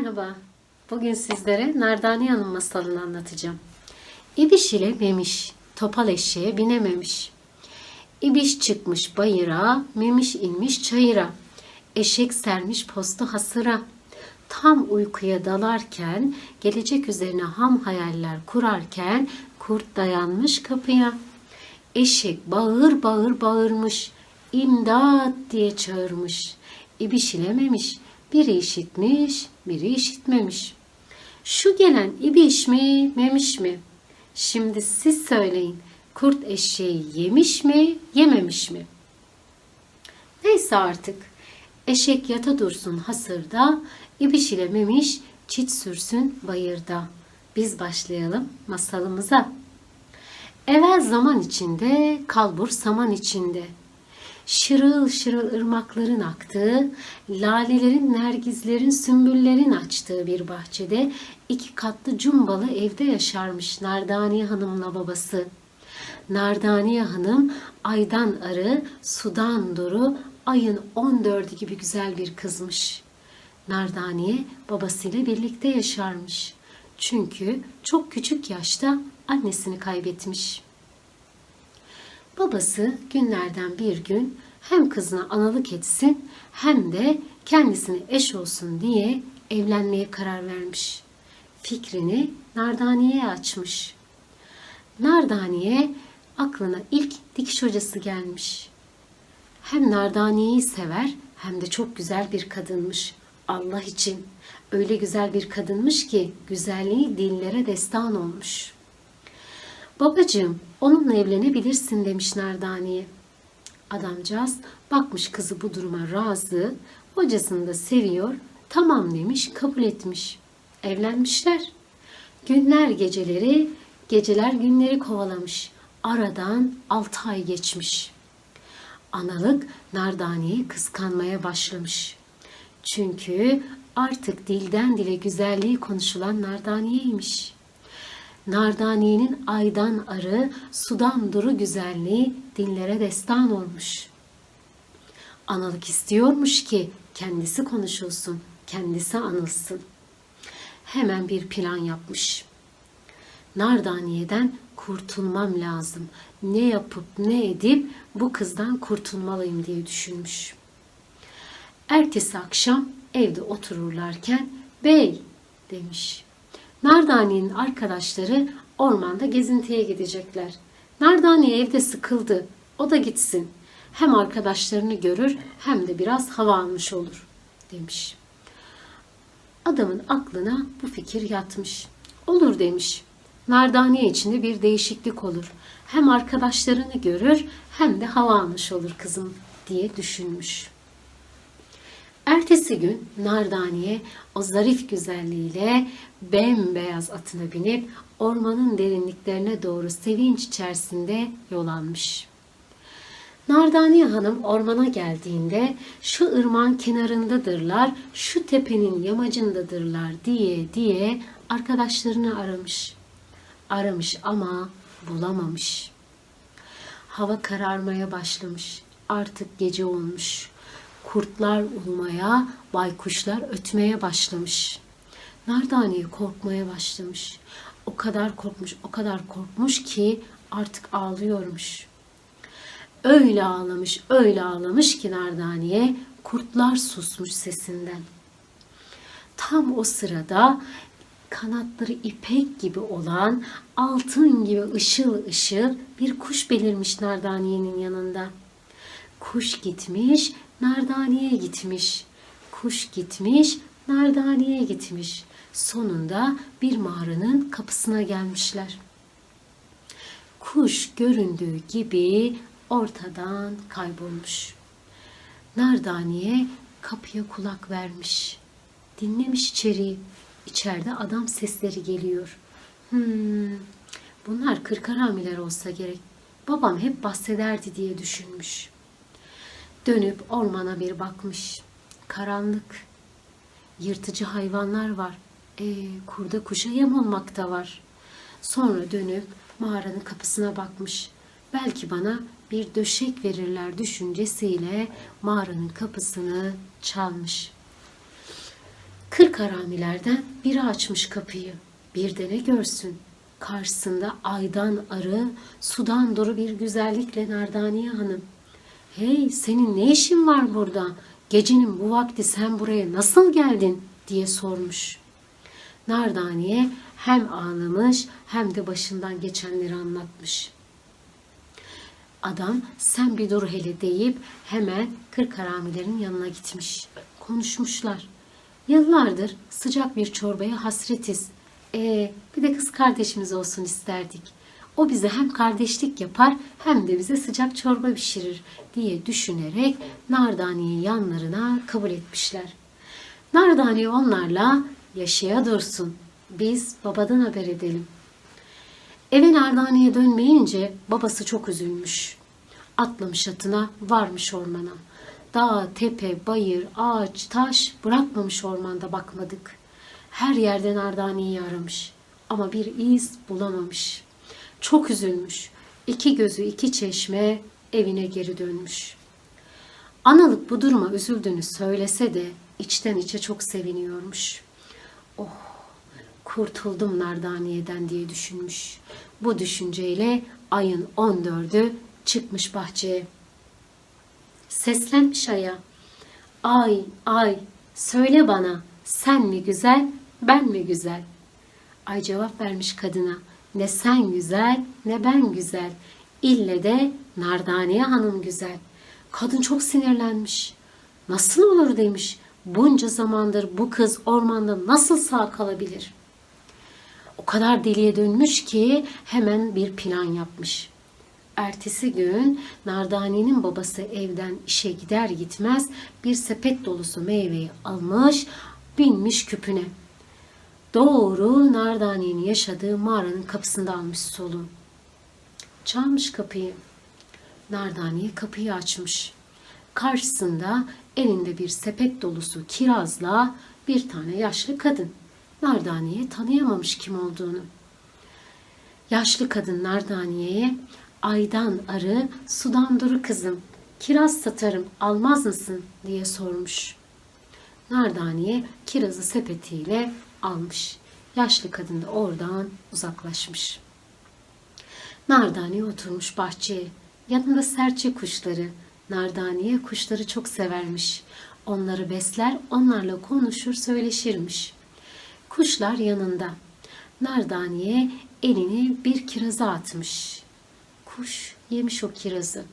Merhaba. Bugün sizlere Nardani Hanım masalını anlatacağım. İbiş ile Memiş topal eşeğe binememiş. İbiş çıkmış bayıra, Memiş inmiş çayıra. Eşek sermiş postu hasıra. Tam uykuya dalarken, gelecek üzerine ham hayaller kurarken kurt dayanmış kapıya. Eşek bağır bağır bağırmış. İmdat diye çağırmış. İbiş ilememiş. Biri işitmiş, biri işitmemiş. Şu gelen ibiş mi, memiş mi? Şimdi siz söyleyin. Kurt eşeği yemiş mi, yememiş mi? Neyse artık. Eşek yata dursun hasırda, ibiş ile memiş çit sürsün bayırda. Biz başlayalım masalımıza. Evvel zaman içinde, kalbur saman içinde. Şırıl şırıl ırmakların aktığı, lalelerin, nergizlerin, sümbüllerin açtığı bir bahçede iki katlı cumbalı evde yaşarmış Nardaniye Hanım'la babası. Nardaniye Hanım aydan arı, sudan duru, ayın 14'ü gibi güzel bir kızmış. Nardaniye babasıyla birlikte yaşarmış. Çünkü çok küçük yaşta annesini kaybetmiş. Babası günlerden bir gün hem kızına analık etsin hem de kendisine eş olsun diye evlenmeye karar vermiş. Fikrini Nardaniye'ye açmış. Nardaniye aklına ilk dikiş hocası gelmiş. Hem Nardaniye'yi sever hem de çok güzel bir kadınmış. Allah için öyle güzel bir kadınmış ki güzelliği dillere destan olmuş. Babacığım onunla evlenebilirsin demiş Nardaniye. Adamcağız bakmış kızı bu duruma razı, hocasını da seviyor, tamam demiş, kabul etmiş. Evlenmişler. Günler geceleri, geceler günleri kovalamış. Aradan altı ay geçmiş. Analık Nardaniye'yi kıskanmaya başlamış. Çünkü artık dilden dile güzelliği konuşulan Nardaniye'ymiş. Nardaniye'nin aydan arı, sudan duru güzelliği dinlere destan olmuş. Analık istiyormuş ki kendisi konuşulsun, kendisi anılsın. Hemen bir plan yapmış. Nardaniye'den kurtulmam lazım. Ne yapıp ne edip bu kızdan kurtulmalıyım diye düşünmüş. Ertesi akşam evde otururlarken bey demiş. Nardaniye'nin arkadaşları ormanda gezintiye gidecekler. Nardaniye evde sıkıldı. O da gitsin. Hem arkadaşlarını görür hem de biraz hava almış olur demiş. Adamın aklına bu fikir yatmış. Olur demiş. Nardaniye içinde bir değişiklik olur. Hem arkadaşlarını görür hem de hava almış olur kızım diye düşünmüş. Ertesi gün Nardaniye o zarif güzelliğiyle bembeyaz atına binip ormanın derinliklerine doğru sevinç içerisinde yol almış. Nardaniye Hanım ormana geldiğinde şu ırmağın kenarındadırlar, şu tepenin yamacındadırlar diye diye arkadaşlarını aramış. Aramış ama bulamamış. Hava kararmaya başlamış. Artık gece olmuş. Kurtlar ulmaya, baykuşlar ötmeye başlamış. Nardaniye korkmaya başlamış. O kadar korkmuş, o kadar korkmuş ki artık ağlıyormuş. Öyle ağlamış, öyle ağlamış ki Nardaniye kurtlar susmuş sesinden. Tam o sırada kanatları ipek gibi olan, altın gibi ışıl ışıl bir kuş belirmiş Nardaniye'nin yanında. Kuş gitmiş, Nardaniye gitmiş. Kuş gitmiş, Nardaniye gitmiş. Sonunda bir mağaranın kapısına gelmişler. Kuş göründüğü gibi ortadan kaybolmuş. Nardaniye kapıya kulak vermiş. Dinlemiş içeriği. İçeride adam sesleri geliyor. Hmm, bunlar kırkaramiler olsa gerek. Babam hep bahsederdi diye düşünmüş. Dönüp ormana bir bakmış. Karanlık. Yırtıcı hayvanlar var. E, kurda kuşa yem olmakta var. Sonra dönüp mağaranın kapısına bakmış. Belki bana bir döşek verirler düşüncesiyle mağaranın kapısını çalmış. Kırk haramilerden biri açmış kapıyı. Bir de ne görsün? Karşısında aydan arı, sudan duru bir güzellikle Nardaniye Hanım. Hey senin ne işin var burada? Gecenin bu vakti sen buraya nasıl geldin? diye sormuş. Nardaniye hem ağlamış hem de başından geçenleri anlatmış. Adam sen bir dur hele deyip hemen kırk haramilerin yanına gitmiş. Konuşmuşlar. Yıllardır sıcak bir çorbaya hasretiz. Ee, bir de kız kardeşimiz olsun isterdik. O bize hem kardeşlik yapar hem de bize sıcak çorba pişirir diye düşünerek Nardani'yi yanlarına kabul etmişler. Nardani onlarla yaşaya dursun. Biz babadan haber edelim. Eve Nardani'ye dönmeyince babası çok üzülmüş. Atlamış atına varmış ormana. Dağ, tepe, bayır, ağaç, taş bırakmamış ormanda bakmadık. Her yerden Nardani'yi aramış ama bir iz bulamamış. Çok üzülmüş. İki gözü iki çeşme evine geri dönmüş. Analık bu duruma üzüldüğünü söylese de içten içe çok seviniyormuş. Oh kurtuldum Nardaniye'den diye düşünmüş. Bu düşünceyle ayın 14'ü çıkmış bahçeye. Seslenmiş aya. Ay ay söyle bana sen mi güzel ben mi güzel? Ay cevap vermiş kadına. Ne sen güzel ne ben güzel. İlle de Nardaniye hanım güzel. Kadın çok sinirlenmiş. Nasıl olur demiş. Bunca zamandır bu kız ormanda nasıl sağ kalabilir? O kadar deliye dönmüş ki hemen bir plan yapmış. Ertesi gün Nardani'nin babası evden işe gider gitmez bir sepet dolusu meyveyi almış, binmiş küpüne. Doğru Nardani'nin yaşadığı mağaranın kapısında almış solu. Çalmış kapıyı. Nardaniye kapıyı açmış. Karşısında elinde bir sepet dolusu kirazla bir tane yaşlı kadın. Nardaniye tanıyamamış kim olduğunu. Yaşlı kadın Nardaniye'ye aydan arı, sudan duru kızım, kiraz satarım almaz mısın diye sormuş. Nardaniye kirazı sepetiyle almış. Yaşlı kadın da oradan uzaklaşmış. Nardaniye oturmuş bahçeye. Yanında serçe kuşları. Nardaniye kuşları çok severmiş. Onları besler, onlarla konuşur, söyleşirmiş. Kuşlar yanında. Nardaniye elini bir kiraza atmış. Kuş yemiş o kirazı.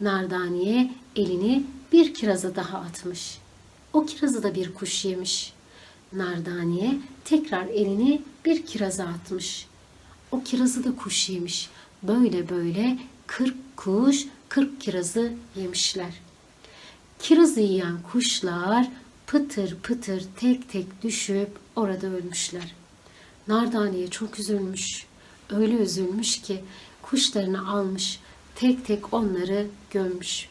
Nardaniye elini bir kiraza daha atmış. O kirazı da bir kuş yemiş. Nardaniye tekrar elini bir kiraza atmış. O kirazı da kuş yemiş. Böyle böyle kırk kuş kırk kirazı yemişler. Kirazı yiyen kuşlar pıtır pıtır tek tek düşüp orada ölmüşler. Nardaniye çok üzülmüş. Öyle üzülmüş ki kuşlarını almış, tek tek onları gömmüş.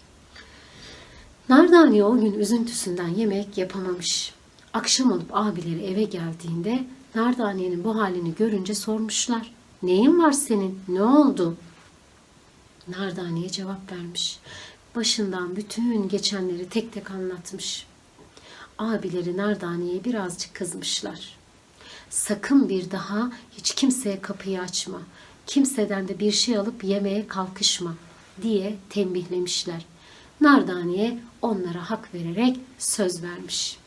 Nardaniye o gün üzüntüsünden yemek yapamamış. Akşam olup abileri eve geldiğinde Nardaniye'nin bu halini görünce sormuşlar. Neyin var senin? Ne oldu? Nardaniye cevap vermiş. Başından bütün geçenleri tek tek anlatmış. Abileri Nardaniye'ye birazcık kızmışlar. Sakın bir daha hiç kimseye kapıyı açma. Kimseden de bir şey alıp yemeye kalkışma diye tembihlemişler. Nardaniye onlara hak vererek söz vermiş.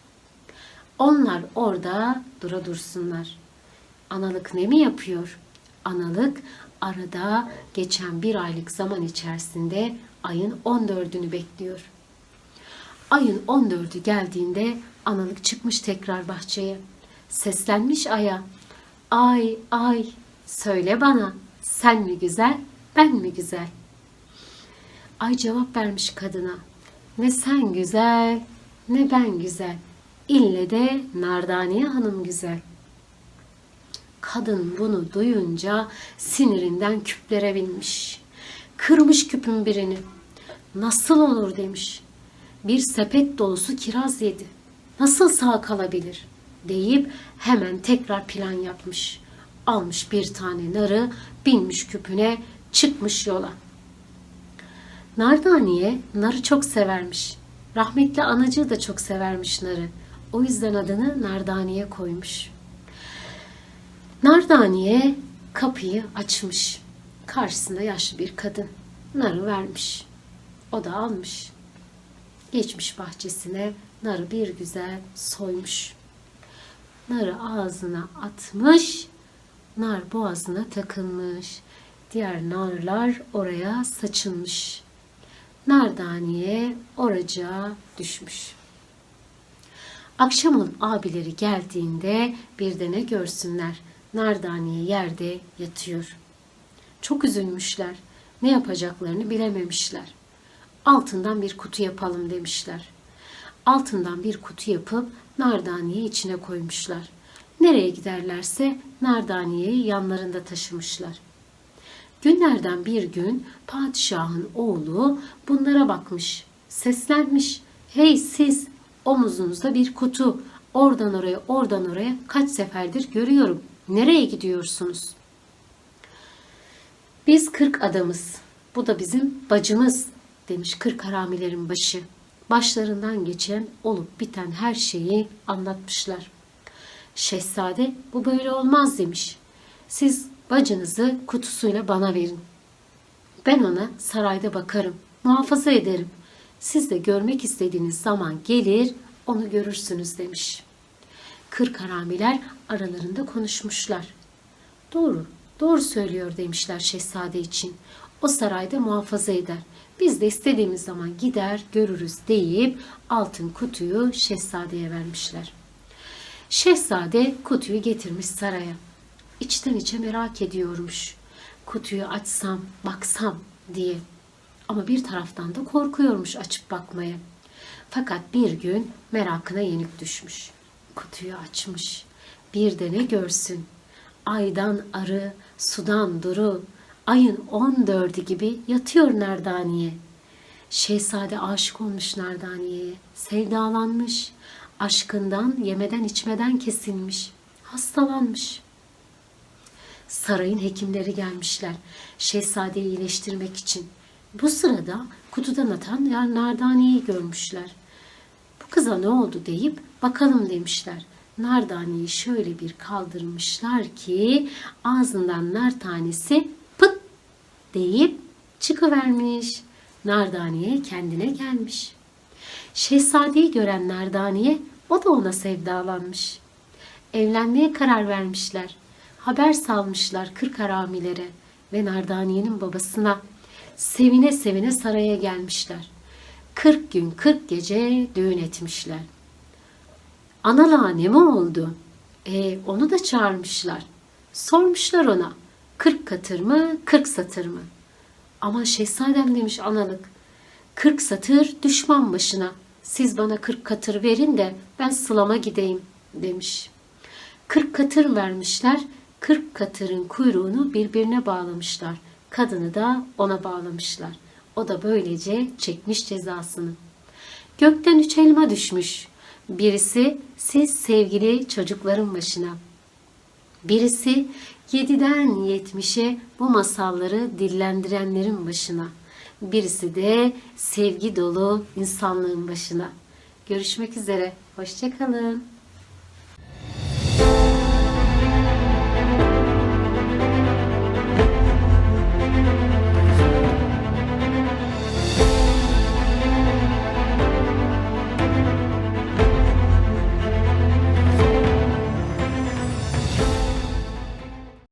Onlar orada dura dursunlar. Analık ne mi yapıyor? Analık arada geçen bir aylık zaman içerisinde ayın 14'ünü bekliyor. Ayın 14'ü geldiğinde analık çıkmış tekrar bahçeye. Seslenmiş aya. Ay ay söyle bana sen mi güzel ben mi güzel? Ay cevap vermiş kadına. Ne sen güzel ne ben güzel. İlle de Nardaniye Hanım güzel. Kadın bunu duyunca sinirinden küplere binmiş. Kırmış küpün birini. Nasıl olur demiş. Bir sepet dolusu kiraz yedi. Nasıl sağ kalabilir? deyip hemen tekrar plan yapmış. Almış bir tane narı, binmiş küpüne, çıkmış yola. Nardaniye narı çok severmiş. Rahmetli anacığı da çok severmiş narı. O yüzden adını Nardaniye koymuş. Nardaniye kapıyı açmış. Karşısında yaşlı bir kadın. Narı vermiş. O da almış. Geçmiş bahçesine narı bir güzel soymuş. Narı ağzına atmış. Nar boğazına takılmış. Diğer narlar oraya saçılmış. Nardaniye oraca düşmüş. Akşamın abileri geldiğinde bir de ne görsünler. Nardaniye yerde yatıyor. Çok üzülmüşler. Ne yapacaklarını bilememişler. Altından bir kutu yapalım demişler. Altından bir kutu yapıp Nardaniye'yi içine koymuşlar. Nereye giderlerse Nardaniye'yi yanlarında taşımışlar. Günlerden bir gün padişahın oğlu bunlara bakmış. Seslenmiş. Hey siz omuzunuzda bir kutu. Oradan oraya oradan oraya kaç seferdir görüyorum. Nereye gidiyorsunuz? Biz kırk adamız. Bu da bizim bacımız demiş kırk haramilerin başı. Başlarından geçen olup biten her şeyi anlatmışlar. Şehzade bu böyle olmaz demiş. Siz bacınızı kutusuyla bana verin. Ben ona sarayda bakarım, muhafaza ederim. Siz de görmek istediğiniz zaman gelir, onu görürsünüz demiş. Kırk haramiler aralarında konuşmuşlar. Doğru, doğru söylüyor demişler şehzade için. O sarayda muhafaza eder. Biz de istediğimiz zaman gider, görürüz deyip altın kutuyu şehzadeye vermişler. Şehzade kutuyu getirmiş saraya. İçten içe merak ediyormuş. Kutuyu açsam, baksam diye. Ama bir taraftan da korkuyormuş açıp bakmaya. Fakat bir gün merakına yenik düşmüş. Kutuyu açmış. Bir de ne görsün? Aydan arı, sudan duru, ayın on dördü gibi yatıyor Nerdaniye. Şehzade aşık olmuş Nerdaniye'ye, sevdalanmış, aşkından yemeden içmeden kesilmiş, hastalanmış. Sarayın hekimleri gelmişler şehzadeyi iyileştirmek için. Bu sırada kutudan atan Nardaniye'yi görmüşler. Bu kıza ne oldu deyip bakalım demişler. Nardaniye'yi şöyle bir kaldırmışlar ki ağzından nar tanesi pıt deyip çıkıvermiş. Nardaniye kendine gelmiş. Şehzadeyi gören Nardaniye o da ona sevdalanmış. Evlenmeye karar vermişler. Haber salmışlar kırk haramilere ve Nardaniye'nin babasına. Sevine sevine saraya gelmişler. Kırk gün kırk gece düğün etmişler. Analığa ne mi oldu? E, onu da çağırmışlar. Sormuşlar ona. Kırk katır mı, kırk satır mı? Ama şehzadem demiş analık. Kırk satır düşman başına. Siz bana kırk katır verin de ben sılama gideyim demiş. Kırk katır vermişler. Kırk katırın kuyruğunu birbirine bağlamışlar. Kadını da ona bağlamışlar. O da böylece çekmiş cezasını. Gökten üç elma düşmüş. Birisi siz sevgili çocukların başına. Birisi yediden yetmişe bu masalları dillendirenlerin başına. Birisi de sevgi dolu insanlığın başına. Görüşmek üzere. Hoşçakalın.